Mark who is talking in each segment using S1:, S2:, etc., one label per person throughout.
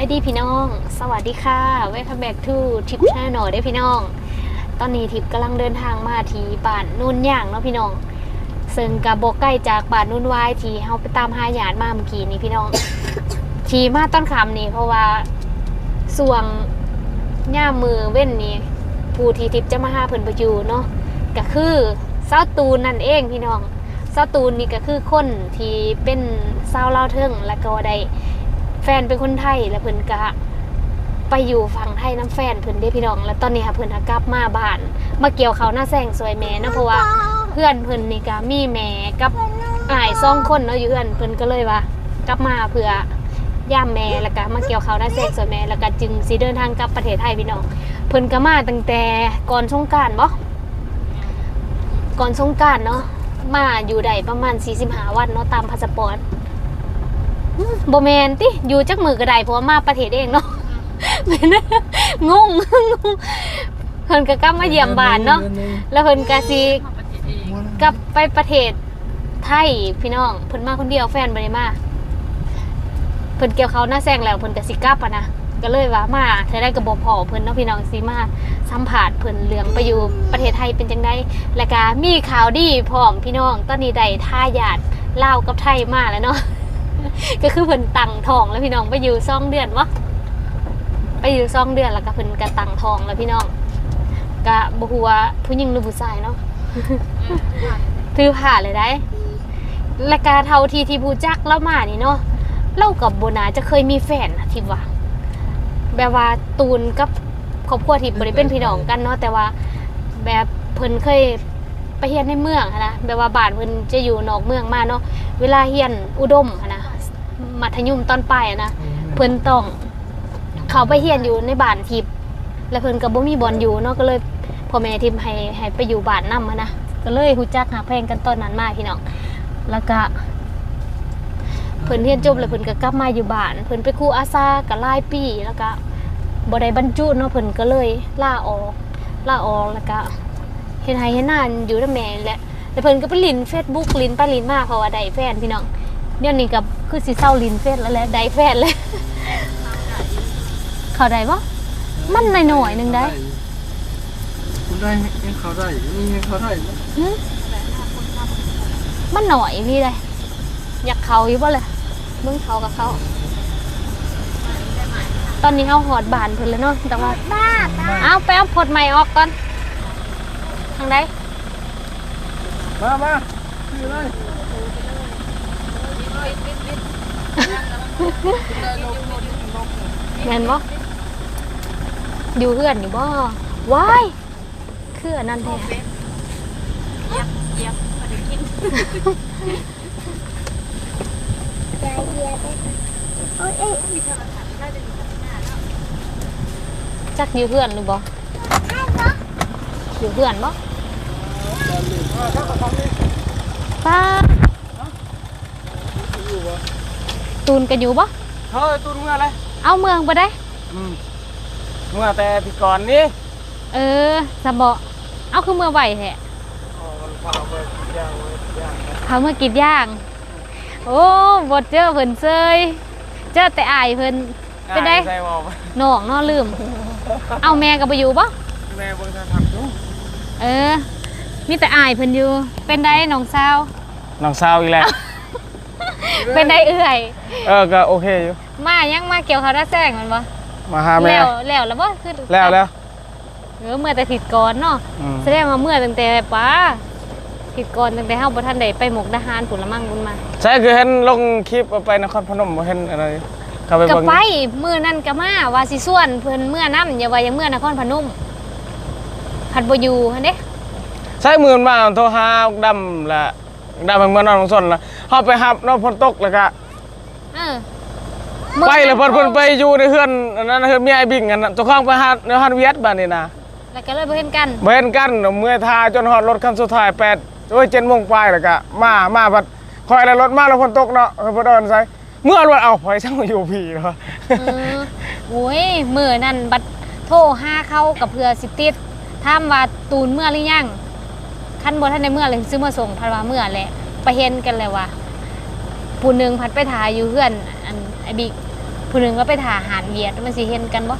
S1: ายดีพี่น้อง สวัสดีค่ะ Welcome back to Tip Channel เด้พี่น้อง ตอนนี้ทิปกำลังเดินทางมาที่บ้านนุ่นย่างเนาะพี่น้อง ซึ่งกับบกใกล้จากบ้านนุ่นวายที่เฮาไปตามหาหยาดมาเมื่อกี้นี้พี่น้อง ทีมาต้นคำนี่เพราะว่าส่วงย่ามือเว้นนี้ผู้ที่ทิปจะมาหาเพิ่นประยูเนาะก็คือเศร้าตูนนั่นเองพี่น้องเศร้าตูนนี่ก็คือคนที่เป็นเศร้าเล่าเทิงแล้วก็ได้ แฟนเป็นคนไทยแล้วเพิ่นก็ไปอยู่ฝั่งไทยน้ำแฟนเพิ่นได้พี่น้อง แล้วตอนนี้ค่ะเพิ่นก็กลับมาบ้าน มาเกี่ยวเขาวหน้าแซงสวยแม่เนาะเพราะว่าเพื่อนเพิ่นนี่ก็มีแม่กับอายสองคนเนาะอยู่เพื่อนเพิ่นก็เลยว่ากลับมาเพื่อย่ามแม่แล้วก็มาเกี่ยวเขาวหน้าแซงสวยแม่แล้วก็จึงสิเดินทางกลับประเทศไทยพี่น้องเพิ่นก็มาตั้งแต่ก่อนสงกรานต์บ่ก่อนสงกรานต์เนาะมาอยู่ได้ประมาณ45วันเนาะตามพาสปอร์ต โบแมนติอยู่จักมือก็ได้เพราะว่ามาประเทศเองเนาะแม่นงงเพิ่นก็กลับมาเยี่ยมบ้านเนาะแล้วเพิ่นก็สิกลับไปประเทศไทยพี่น้องเพิ่นมาคนเดียวแฟนบ่ได้มาเพิ่นเกี่ยวเขาหน้าแซงแล้วเพิ่นก็สิกลับอะนะก็เลยว่ามาเธอได้กับบ่พอเพิ่นเนาะพี่น้องสิมาสัมภาษณ์เพิ่นเรื่องไปอยู่ประเทศไทยเป็นจังไดแล้วก็มีข่าวดีพร้อมพี่น้องตอนนี้ได้ทายาทลาวกับไทยมาแล้วเนาะ ก็คือเพิ่นตังทองแล้วพี่น้องไปอยู่ซ่องเดือนวะไปอยู่ซ่องเดือนแล้วก็เพิ่นก็ตังทองแล้วพี่น้องก็บ่ฮู้ว่าผู้หญิงหรือผู้ชายเนาะถือผ่าเลยได้และกาเท่าทีที่ผู้จักเล่ามานี่เนาะเล่ากับโบนาจะเคยมีแฟนนะทิพว่าแบบว่าตูนกับครอบครัวที่บ่ได้เป็นพี่น้องกันเนาะแต่ว่าแบบเพิ่นเคยไปเฮียนในเมืองนะแบบว่าบ้านเพิ่นจะอยู่นอกเมืองมาเนาะเวลาเฮียนอุดมนะ มัธยมตอนปลายอะนะเพิ่นต้องเขาไปเฮียนอยู่ในบ้านทิพย์แล้วเพิ่นก็บ่มีบ่อนอยู่เนาะก็เลยพ่อแม่ทิพย์ให้ให้ไปอยู่บ้านนำหั้นนะก็เลยฮู้จักหักแพงกันตอนนั้นมาพี่น้องแล้วก็เพิ่นเรียนจบแล้วเพิ่นก็กลับมาอยู่บ้านเพิ่นไปครูอาซาก็หลายปีแล้วก็บ่ได้บรรจุเนาะเพิ่นก็เลยลาออกลาออกแล้วก็เฮ็ดให้เฮ็ดนานอยู่นำแม่นี่แหละแล้วเพิ่นก็ไปลิน Facebook ลินไปลินมาเพราะว่าได้แฟนพี่น้องเดี๋ยวนี้ก็ คือสิเซาลินเฟซแล้วแหละได้แฟนเลยเข้าได้บ่มันหน่อยๆหนึงได้
S2: คุณได้ยังเขาได้นี่ยังเขาได้
S1: หึมันหน่อยพี่เลยอยากเขาอยู่บ่เลยเบิ่งเขากับเขา ตอนนี้เอาหอดบานเพิ่นแล้วเนาะแต่ว่า
S3: บ้าบ้า
S1: เอาไปเอาผดใหม่ออกก่อนทางใด
S2: มามาคืออะไร
S1: แม่นบ่อยู่เพื่อนอยู่บ่ว้ายคืออันนั้นแท้
S3: ใจเย็นไปโอ้ยเอ้ย
S1: จักอยู่เพื่อนหรือบ่อยู่เพื่อนบ่ป้า ตูนกันอยู่บ่
S2: เฮ้ยตูนเมื่อไร
S1: เอาเมืองบ่ได้
S2: อืมเมื่อแต่พี่ก่อนนี่
S1: เออสะเบาะเอาคือเมื่อไหวแท้
S2: อ๋อมันพาไปย่างไว้ย่าง
S1: เขาเมื่อกินย่าง โอ้บดเจอเพิ่นเซยเจอแต่อายเพิ่นเป็นไง
S2: ใส่หมอก
S1: น้องเนอลืม เอาแม่ก็บ่อยู่บ่
S2: แม่เบิ่งทางขับอยู่
S1: เออ มีแต่อายเพิ่นอยู่ เป็นได้น้องสาว
S2: น้องสาวอีกแล้ว
S1: เป็นได้เอื่อย
S2: เออก็โอเคอยู่
S1: มายังมาเกี่ยวเขาวหน้าแซงมันบ่
S2: มาหาแม่
S1: แล้วแล้วแล้วบ่คือ
S2: แล้วแล้ว
S1: เออเมื่อแต่ถิดก่อนเนาะ
S2: อืม
S1: แสดงว่าเมื่อตั้งแต่ป้าถิดก่อนตั้งแต่เฮาบ่ทันได้ไปหมกทหารพุ่นละมั่งบุญมา
S2: ใช่คือเห็นลงคลิปเอาไปนครพนมบ่เห็นอะไรเข้าไป
S1: ก็
S2: เบิ่ง
S1: ไปมื้อนั้นก็มาว่าสิส่วนเพิ่นเมื่อนํอย่าว่ายังเมื่อนครพนมผัดบ่อยู่หั่นเด้
S2: ใช่มือมันมาโทรหาดำละ ดำมันเมื่อนอนของสนละเฮาไปหับนอนฝนตกแล้วก็
S1: เออ
S2: ไปแล้วเพิ่นเพิ่นไปอยู่ในเฮือนอันนั้นเฮือนเมียไอ้บิ่งอันนั้นเจ้าของไปหาในฮันเวียดบ้านนี่นะ
S1: แล้วก็เลยบ่เห็นกัน
S2: บ่เห็นกันเมื่อยทาจนฮอดรถคันสุดท้าย8โอ้ย7โมงปลายแล้วก็มามาบัดคอยแล้วรถมาแล้วฝนตกเนาะเพิ่นเดินใส่เมื่อรถเอาไผช่างอยู่พี่เนาะ
S1: เออโอ้ยมื้อนั้นบัดโทรหาเขากับเพื่อสิติดถามว่าตูนเมื่อหรือยัง คันบ่ทันได้เมื่อเลยซื้อมาส่งพัดว่าเมื่อแหละไปเห็นกันเลยว่าผู้หนึงพัดไปถ่ายอยู่เฮือนอันไอ้บิ๊กผู้หนึงก็ไปถ่าอาหารเวียดมันสิเห็นกันบ่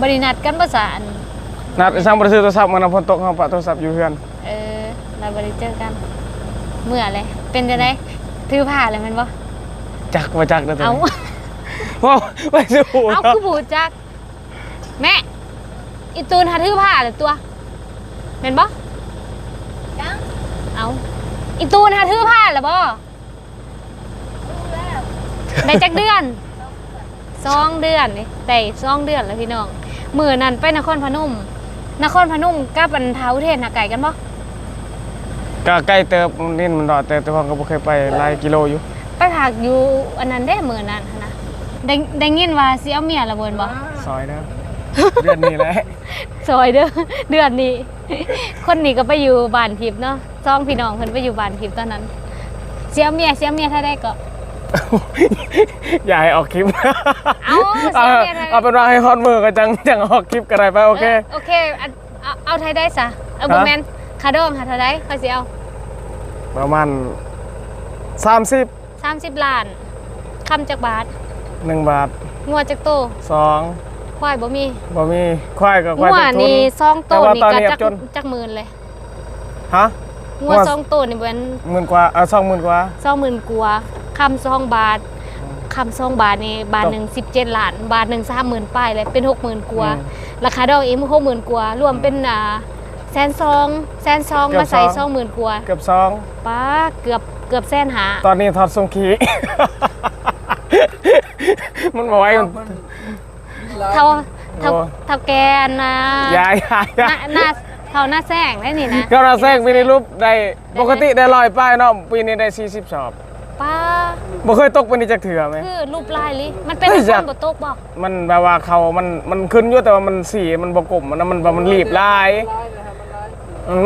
S1: บรินัดกันภาษาอัน
S2: นัดสั่งบ่ได้ซื้อโทรศัพท์มันนะฝนตกเฮาปะโทรศัพท์อยู่เฮือน
S1: เออเราบริเจอกันเมื่อเลยเป็นจังได๋ถือผ้าเลยแมันบ่
S2: จักบ่จักเด้อตัว
S1: เอา
S2: นี้ว้าวไปสู้
S1: เอา
S2: เนาะ
S1: คือบูจัก แม่อีตูนหาถือผ้าเลยตัวเป็นบ่ เอาอีตูนหาถือผ้าเลยบ่ได้จักเดือนสองเดือนนี่ได้สองเดือนแล้วพี่น้องมือนั้นไปนครพนม นครพนมกับอันเท้าอุเทศนาไก่กันบ่
S2: ก็ใกล้เติบนี่มันดอดแต่แต่พ่อก็บ่เคยไปหลายกิโลอยู่
S1: ไปผักอยู่อันนั้นได้มือนั้นหั้นนะได้ได้ยินว่าสิเอาเมียละเบินบ่
S2: ซอยเด้อเดือนนี้แหละ
S1: ซอยเด้อเดือนนี้ คนนี้ก็ไปอยู่บ้านทิพย์เนาะ ซองพี่น้องเพิ่นไปอยู่บ้านทิพย์ตอนนั้น เสียเมียเสียเมียถ้าได้ก็
S2: อย่าให้ออกคลิป
S1: เอา
S2: เอา
S1: เสียเมียถ้า
S2: เอาเป็นว่าให้ฮอตมือก็จังจังออกคลิปก็ได้ไปโอเค
S1: โอเคอันเอาเอาไทยได้ซะเอาบ่
S2: ฮะ
S1: แม่นคาดองหาเท่าไดค่อยสิเอา
S2: ประมาณ30
S1: 30ล้านคำจักบาท
S2: 1บาท
S1: งัวจักโต
S2: 2
S1: ควายบ่มี
S2: บ่มีควายกับควาย
S1: งัว
S2: เป็นทุน
S1: นี่ซองโต
S2: แต่ว่า
S1: นี่
S2: ตอน
S1: ก็
S2: นี้
S1: จัก
S2: จน
S1: จักหมื่นเลย
S2: ฮะ
S1: งัว
S2: งัว
S1: ซองโตนี่เบิ่น
S2: หมื่นกว่าเออ20,000กว่า
S1: สองหมื่นกว่าคำสองบาทคำสองบาทนี่บาทหนึ่งสิบเจ็ดล้าน บาทหนึ่งสามหมื่นป้ายเลยเป็นหกหมื่นกว่า
S2: อืม
S1: ราคาดอกเอ็มหกหมื่นกว่ารวมเป็นอ่าแสนสองแสนสอง
S2: เกือบ
S1: มาใส่
S2: ส
S1: ส
S2: อ
S1: องงหมื่นกว่า
S2: เกือบ2
S1: ป้าเกือบเกือบแสนหา
S2: ตอนนี้ถอดทรงขี้มันบอกไว้มัน
S1: เท่าเท่า
S2: โอ้
S1: เท่าแกนนะ
S2: ยายยาย
S1: หน้าหน้า เท่าหน้าแซงได้นี่นะ
S2: ก็เราแซงปีนี้รูปได้ปกติได้ลอยป้ายเนาะปีนี้ได้40สอบ
S1: ป้า
S2: บ่เคยตกปีนี้จักเถื่อไหม
S1: คือรูปลายลิมันเป็น
S2: เฮ้ย
S1: ค
S2: จัก
S1: นบตกบอก
S2: มันแบบว่าเขามันมันขึ้นอยู่แต่ว่ามันสีมันบ่กลมมันนะมันแบบมันรีบลาย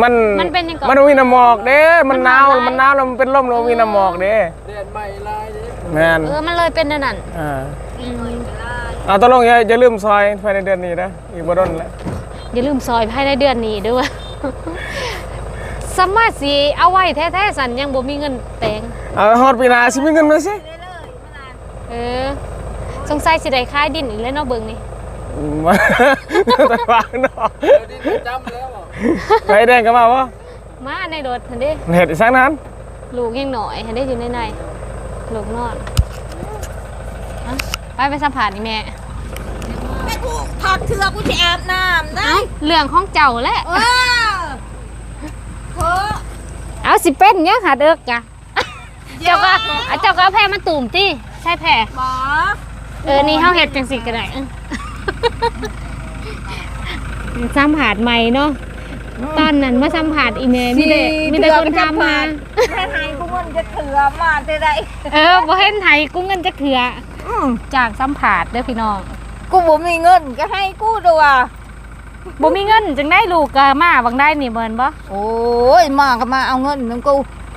S2: มัน
S1: มันเป็นยังก่อน
S2: มันมีน้ำหมอกเด้มันหนาวมันหนาวแล้วมันเป็นลมแล้วมีน้ำหมอกเด้
S4: เดือนใหม่ลายเด้
S2: แม่น
S1: เออมันเลยเป็นนั่นนั่น
S2: อ่า
S1: อืม
S2: เอาตกลงอย่าอย่าลืมซอยภายในเดือนนี้นะอีกบ่ดนแล้ว
S1: อย่าลืมซอยภายในเดือนนี้ด้วยสามารถสิเอาไว้แท้ๆสันยังบ่มีเงินแต่ง
S2: เอาฮอดปีหน้าสิมีเงินมาสิ
S1: เออสงสัยสิได้ขายดินอีกแล้วเนาะเบิ่งนี่
S2: มาแต่ว่าเนาะ
S4: เดี๋ยวนี้จำแล้วบ่
S2: ไปแดงกันมาวะ
S1: มาในรถหั่นเด้
S2: เห็ดอีสักนั้น
S1: ลูกยังหน่อยหั่นเด้อยู่ในในลูกนอนอะไปไปสัมผัสนี่แม่
S5: แม่กูถอดเสื้อกูจะอาบน้ำนะ
S1: เอ้าเรื่องของเจ้าแหละ
S5: เออเฮ้อ
S1: เอาสิเป็นยังหาเด้อกะเจ้าก็เอาเจ้าก็เอาแพรมาตุ่มติใช่แพร
S5: หมอ
S1: เออนี่เฮาเฮ็ดจังสิก็ได้เออสัมผัสใหม่เนาะตอนนั้นมาสัมผัสอีเมลมีแต่มีแต่คนทำมา
S5: แม่ไห้กูมันจะเถื่อมาได้ไร
S1: เออบ่เห็นไทยกูเงินจะเถื่อ
S5: อืม
S1: จากสัมผัสเด้อพี่น้อง
S5: กูบ่มีเงินก็ให้กูด้วยว่ะ
S1: บ่มีเงินจึงได้ลูกก็มาบางได้นี่เบิ่นบ่
S5: โอ้ยมาก็มาเอาเงินของกู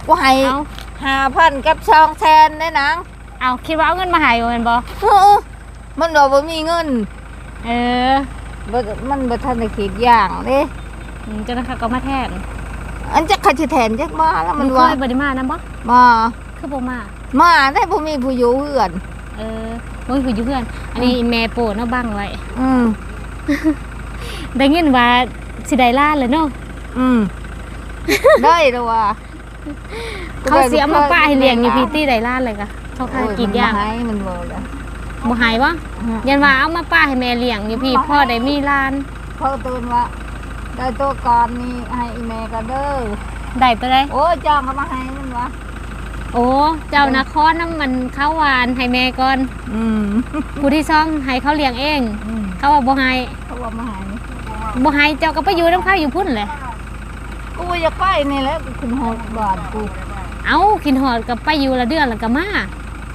S5: กูให้
S1: เอา
S5: ห้าพันกับช่องแทนได้นาง
S1: เอาคิดว่าเอาเงินมาให้บ่แม่นบ่
S5: เออมันบอกบ่มีเงิน
S1: เออ
S5: บ่มันบ่ทันได้คิดอย่างเด้
S1: อืมเจ้านะคะก็มาแทน
S5: อันจะขัดแทนจักมาแล้ว
S1: มั
S5: มันน
S1: เค
S5: ว่าย
S1: บ่ได้มานํบ่
S5: มา
S1: คือบ่มา
S5: มาได้บ่มีผู้อยู่เฮือน
S1: เออบ่มีผู้อยู่เพื่อน อันนี้แม่โปรดเนาะบังไว้
S5: อืม
S1: ได้ยินว่าสิได้ลาเลยเนาะ
S5: อืมได้แล้วว่ะ
S1: เขาเสียมาป้าให้เลี้ยงอยู่พี่ตี้ได้ลาเลยกะเขาค่ากินย่าง
S5: โอ้มันบ่ให้มันบ่แล้ว
S1: บ่หายบ่ยันว่าเอามาป้าให้แม่เลี้ยงอยู่พี่พ่อได้มีลาน
S5: เขาเตือนว่าได้ตัวก่อนนี่ให้อีแม่ก็เด้อ
S1: ได้ไปได้
S5: โอ้ยจ้างเขามาให้มันวะ
S1: โอ้เจ้านครน้ำมันข้าวหวานให้แม่ก่อน
S5: อืม
S1: ผู้ที่ซ่องให้เขาเลี้ยงเอง
S5: อืม
S1: เขาว่าบ่ให้
S5: เขาว่ามาให้
S1: บ่ให้เจ้าก็ไปอยู่น้ำข้าวอยู่พุ่นเลย
S5: กูว่าอยากไปนี่แหละกูขึ้นหกบาทกู
S1: เอาขินหอดกับไปอยู่ละเดือนแล้วก็มา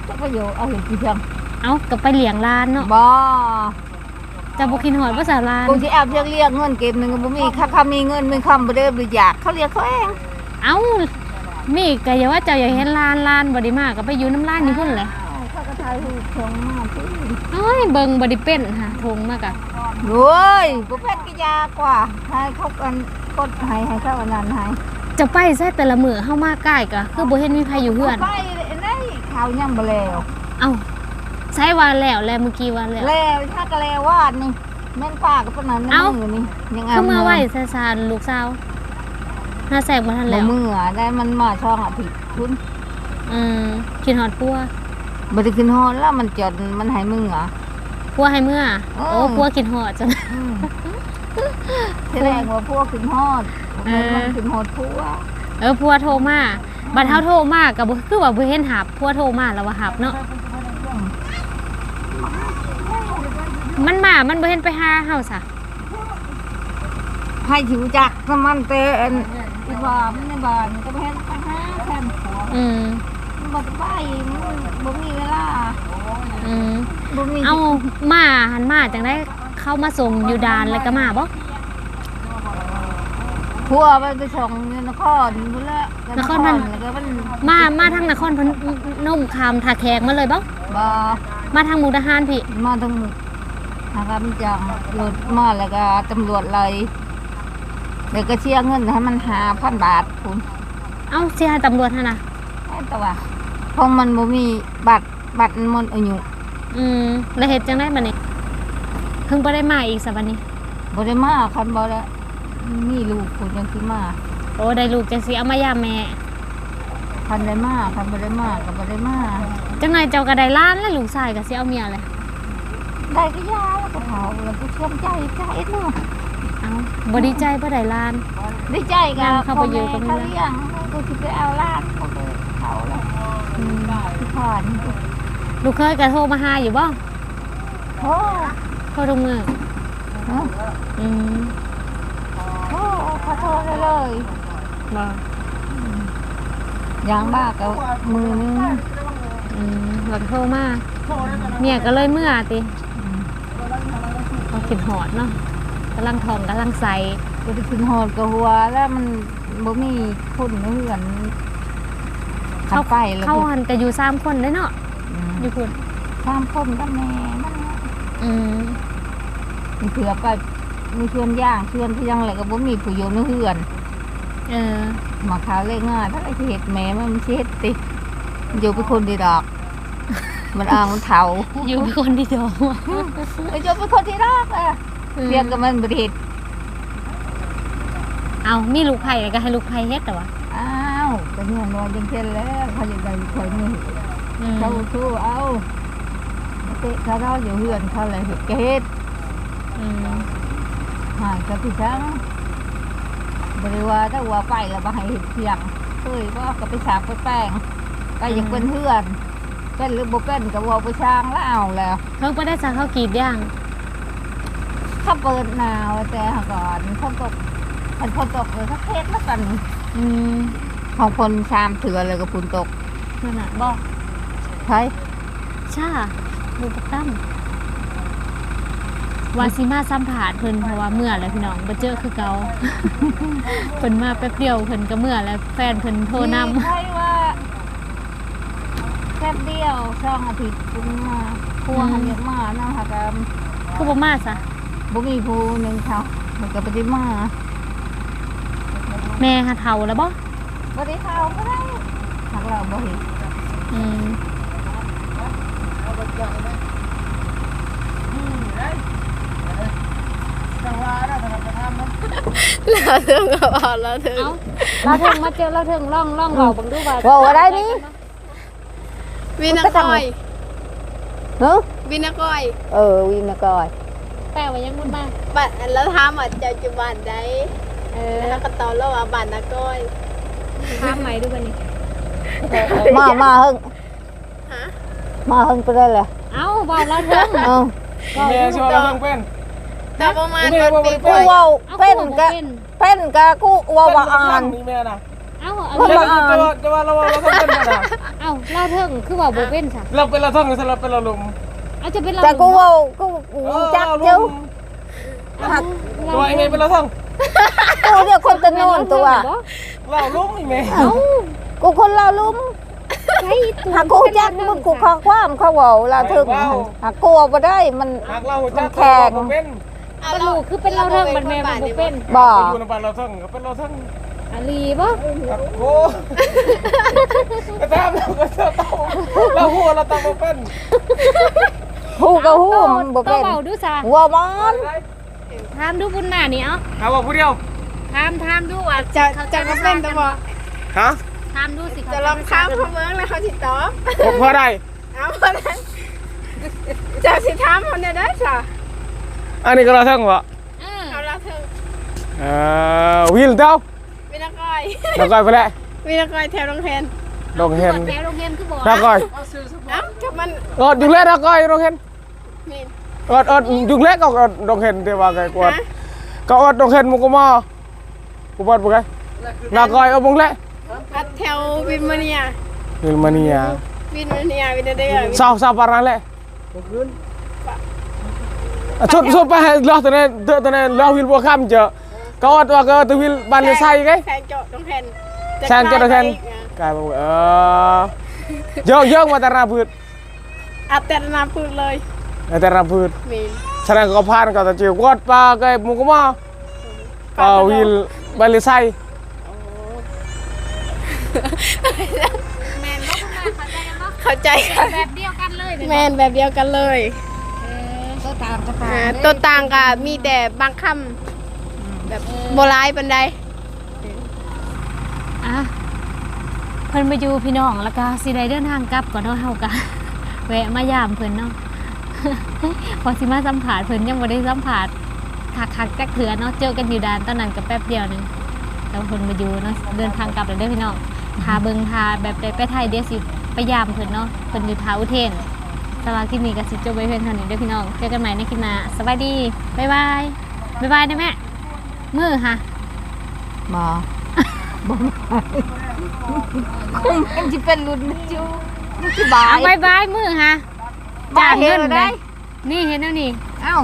S5: จะไปอยู่เอาเห็นกี่เพียง
S1: เอากับไปเลี้ยงลานเนาะ
S5: บ่
S1: เจะบ่ขินหอดภาษาลาน
S5: กูสิแอบเรียกเรียกเงินเก็บหนึงก็บ่มีค่าคำมีเงินมีคำบ่ได้บริจาคเขาเรียกเขาเอง
S1: เอา มีก็อย่าว่าเจ้าอยากเห็นลานลานบ่ได้มาก็ไปอยู่น้ำลานอยู่พุ่นเลย
S5: อ้าวเขาก็ถ่ายรูปส่งมาสิ
S1: เอ้ยเบิ่งบ่ได้เป็นค่ะทงมากะ
S5: โอ้ยบ่เป็นกิยากว่าให้เขากันกดให้ให้เขาอันนั้นให้
S1: เจะไปแซ่แต่ละมื้อเฮามาใกล้ก็คือบ่เห็นมีใครอยู่เฮือน
S5: ไปได้ข่าวยังบ่แล้ว
S1: เอ้าใช้วานแล้วแล้วเมื่อกี้วานแล้ว
S5: แล้วถ้ากะแล้ววาดนี่แม่นป้าก็ปานนั้น
S1: เอ้า
S5: มือนี่ยัง
S1: เข้ามาไหวซาซานลูกสาว หน้าแสกมาทัน
S5: แล้
S1: แล้วว
S5: มือได้มันมาช่องอะผิดคุณ
S1: อืมคิดฮอดปัว
S5: บ่ได้ขึ้นฮอดแล้วมันจดมันให้มืออะ
S1: ปัวให้เมื่อ
S5: อ๋อ
S1: โอ้ปัวคิดฮอดจัง
S5: อืมที่แรกว่าพวกขึ้นฮอด
S1: เออ
S5: มันขึ้นฮอดพัว
S1: เออพัวโทรมาบัดเฮาโทรมาก็บ่คือว่าบ่เห็นหับพัวโทรมาแล้วว่าหับเนาะมันมา มันบ่เห็นไปหาเฮาซะ
S5: ให้ถิวจักสมันเตอัน อีบ้ามันในบ้านก็ไปเฮ็ดไปหาแทนผัว
S1: อืม
S5: มันบ่ได้ไปมันบ่มีเวลา
S1: อืม
S5: บ่มี
S1: เอามาหันมาจังได้เข้ามาส่งอยู่ดานแล้วก็มาบ่
S5: ผัวไปไปส่งอยู่นครพุ่นละแล้วก็มัน
S1: มามาทางนครพนมคามทาแขกมาเลยบ่
S5: บ่
S1: มาทางมุกดาหารพี่
S5: มาทั้งนะครับจังรถมาแล้วก็ตำรวจเลย เดี๋ยวก็เชียร์เงินให้มันหาพันบาทคุณ
S1: เอ้าเสียตำรวจหั่นน่ะ
S5: แค่ตัวเพราะมันบ่มีบัตรบัตรมันอายุ
S1: อืมแล้วเฮ็ดจังได้บัดนี้เพิ่งบ่ได้มาอีกซะบัดนี้
S5: บ่ได้มาคันบ่ได้มีลูกคุณยังสิมา
S1: โอ้ได้ลูกจังสิเอามายามแม่
S5: คันได้มาคันบ่ได้มาก็บ่ได้มา
S1: จังไงเจ้าก็ได้ล้านแล้วลูกชายก็สิเอาเมียเลย
S5: ได้ก็ยาแล้วก็เผาแล้วก็ชื่นใจใจเนาะ
S1: เอ้า บ่ดีใจบ่ได้ล้าน
S5: ดีใจกั
S1: งาน
S5: บ
S1: เข้าไปอยู่กับเมี
S5: เขา
S1: ย
S5: เลี้ยงกูสิไปเอาลาดเขาไปเขาแล้ว
S1: อืม
S5: ที่ผ่าน
S1: ลูกเคยก็โทรมาหาอยู่บ่
S5: โอ้
S1: โทรทุกมื้อ
S5: ฮะ
S1: อืม
S5: โอ้ขอโทษเลยเลย
S1: บ่
S5: ยางบ้าก็มือนึง
S1: อืมแล้วก็โทรมาเมียก็เลยเมื่อติเขาคิดฮอดเนาะ กำลังท้องกำลังใส
S5: ก็ไปขึ้นหอดกับหัวแล้วมันบ่มีคนเหือนขับไปแล้ว
S1: เขาหันก็อยู่สามคนเด้เนาะ
S5: อืม
S1: อยู่พุ่น
S5: สามคนกับแม่มันน่ะ
S1: อืม
S5: มีเถือไปมีเชือนย่างเชือนที่ยังอะไรก็บ่มีผู้อยู่ในเหือน
S1: เออ
S5: มาขาวเลยง่ายถ้าไอ้ที่เห็ดแม่มันสิเฮ็ดติอยู่เป็นคนดีดอก มันอ่างมันเถา
S1: อยู่เป็นคนที่สอง
S5: ไอ้เจ้าเป็นคนที่รักอะ เรียนกับมันบริเหตุ
S1: เอามีลูกไผ่ก็ให้ลูกไผ่เฮ็ดแต่ว่า
S5: อ้าวก็เนี่ยนอนยังเช่นแล้วเขาจะได้คอยนี่
S1: อืม
S5: เขาสู้เอาเตะเขาเราอยู่เฮือนเขาเลยเห็ดก็เฮ็ด
S1: อืม
S5: หายกับพี่ช้างบริวาถ้าว่าไปแล้วมาให้เห็ดเพียงเคยว่าก็ไปสาบไปแป้งไปอยากเป็นเฮือนเป็นหรือบ่เป็นก็ว่าไปช้างแล้วเอาแล้ว
S1: เพิ่งไปได้สักเขากรีดย่าง
S5: เขาเปิดหนาวแต่หาก่อนเขาตกมันพอตกเลยเขาเทศแล้วกัน
S1: อืม
S5: ของคนชามเถื่อเลยกับฝนตก
S1: นั่นน่ะบ่
S5: ใช่
S1: ช่าลูกประตั้มวาซิมาสัมผัสเพิ่นเพราะว่าเมื่อแล้วพี่น้องบ่เจอคือเก่าเพิ่นมาแป๊บเดียวเพิ่นก็เมื่อแล้วแฟนเพิ่นโทรนำ
S5: ใช่ว่าแค่เดียวช่องอาทิตย์คุณมาพัวหันอยากมานะค่ะกับ
S1: คือบ่มาซะ
S5: บ่มีผู้หนึ่งเขามันก็บ่ได้มา
S1: แม่หาเฒ่าแล้วบ่
S5: บ่ได้เข้าก็ได้หากเราบ่เห็น
S1: อืม
S3: เราเรื่องกับเราเราถึง
S1: เอ้าเราถึงมาเจอเราถึงล่องล่องเว้าเบิ่งดูว่า
S5: ว่าว่าได้นี่
S3: วินากอย
S5: เฮ้อ
S3: วินากอย
S5: เออ วินกอย
S1: แปลว่ายังบุญมา
S3: บัดแล้วถามว่าเจ้าจุบันใด
S1: เออ
S3: แล้วก็ตอบแล้วว่าบ้านนากอย
S1: ถามใหม่ดูบัดนี้
S5: มามาเฮิง
S3: ฮะ
S5: มาเฮิงไปได้เลย
S1: เอ้าเว้าเราถึง
S5: เอ้า
S2: แม่ชอบเราเพิ่งเป็น
S3: แต่ประมาณ
S2: ไม่
S3: วัน
S2: ไม่
S3: ปี
S2: ไม่
S3: กล้วย
S5: กูเว้า
S1: เอ้า
S5: เป็น
S1: กู
S5: กะ
S1: เป็น
S5: เป็นกะกูเว้าว่าอ่าน
S2: มีแม่น่ะ
S1: เอ้าเอา
S5: คน
S2: จะ
S5: ละอ่าน
S2: ว่าจะว่าเราเราต้องเป็นแม่น่ะ
S1: เอ้าเราถึงคือว่าบ่เป็นซะ
S2: เราเป็นเราท่องกันเราเป็นเราลุม
S1: เอาจะเป็นเรา
S5: แต่กูเว้ากูกูจักอยู่
S1: หัก
S2: ตัวไอ้แม่เป็นเราท่อง
S5: กูเรียกคนตะโนนตัว
S2: เราลุมไอ้แม่
S5: เอ้ากูคนลาวลุ่ม
S1: ใช่ตัว
S5: หากกูจักมึงกูข้อความเขาเว้าลาวถึงหากกูเอาบ่ได้มัน
S2: หากเราจัก
S5: แข็ง
S2: เราเป็น
S1: กระลูกคือเป็นเราเทิงมันแม่มันบ่เป็น
S5: บ่
S2: อยู่ในบ้านเราท่องก็เป็นเราท่อง
S5: เอา
S1: ลีบ่
S2: โอ้กระทำเราก็เจอเต้าเราหัวเราต้องมาเป็น
S5: ฮู้ก็ฮู้มันบ่
S1: โต
S5: เป็น
S1: เบาดูซะ
S5: หัวมัน
S1: ถามดูบุญหน้านี่เอ้า
S2: ถามว่าผู้เดียว
S1: ถามถามดูว่า
S3: จะ
S1: เขา
S3: จะก็เป็นแต่บอก
S2: ฮะ
S1: ถามดูสิ
S3: จะลองข้ามเขาเมืองแล้วเขาสิตอบ
S2: ผมพอได้
S3: เอาคนนั้นจะสิถามคนเดียวได้จ้ะ
S2: อันนี้ก็เราทั้งวะ
S1: เออ
S3: เอาละเธอ
S2: เอ่อวิลเต้า
S3: วินาก้อย
S2: เราก้อยไปแล้ว
S3: วินาก้อยแถวโรงเรียน
S2: ดงเห็น
S1: แถวโรงเรียนคือบ่
S2: เราก้อย
S3: เอ้ากับมัน
S2: อดอยู่เล็กเราก้อยดงเห็น
S3: นี่
S2: อดอดอยู่เล็กก็อดดงเห็นเดี๋ยวว่าไงกวด
S3: ฮะ
S2: ก็อดดงเห็นมุกก็มากูบอดบุกไงเราก้อยเอาบุงเล็ก
S3: อัดแถววินมาเนีย
S2: วิลมานีย
S3: วินมาเนียวินเดีย
S2: สาวสาวปารันแหละ
S4: เมื่อคืน
S2: ชุดชุดไปให้รอตัวนั้นตัวนั้นรอวิลบัวค่ำเจอก็อดว่าก็ตัววิลบ้านเลไซไง
S3: แทนโจตรงแทน
S2: แทนโจตรงแทน กลายเป็นว่าเออเยอะเยอะมาแต่ราพืช
S3: อัดแต่นาพูดเลย
S2: แต่ราพืช
S3: มีน
S2: ฉะนั้นก็ผ่านก็จะเจียวกดปลาไก่มุกมาเอ่อวิลบาลิไซ
S1: แม่นบ่คุณแม่เข้าใจกันบ่
S3: เข้าใจกัน
S1: แบบเดียวกันเลย
S3: แมนแบบเดียวกันเลย
S1: เออ
S5: ตัวตามก็ตา
S3: อ่ามตัวต่างก็มีแต่บางคำแบบโบราณปันใด
S1: อะเพิ่นมาอยู่พี่น้องแล้วก็สิได้เดินทางกลับก่อนเนาะเฮาก็แวะมายามเพิ่นเนาะพอสิมาสัมผัสเพิ่นยังบ่ได้สัมผัสคักๆจักเถือเนาะเจอกันอยู่ด่านตอนนั้นก็แป๊บเดียวหนึงแล้วเพิ่นมาอยู่เนาะเดินทางกลับแล้วเด้อพี่น้องทาเบิงทาแบบได้ไปไทยเดี๋ยวสิไปยามเพิ่นเนาะเพิ่นอยู่ทาอุเทนสำหรับคลิปนี้ก็สิจบไว้เพียงเท่านี้เด้อพี่น้องเจอกันใหม่ในคลิปหน้าสวัสดีบ๊ายบายบ๊ายบายนะแม่มือค่ะ
S5: บ่บ่ มันสิเป็นรุ่นมันอยู่มันสิบา
S1: เอา
S5: ย
S1: บายบายมือค่ะ
S5: บ่
S1: จ่าย
S5: เห็
S1: เงิ
S5: น
S1: น
S5: ได้
S1: ได้ นี่เห็นแล้วนี่
S5: เอ้า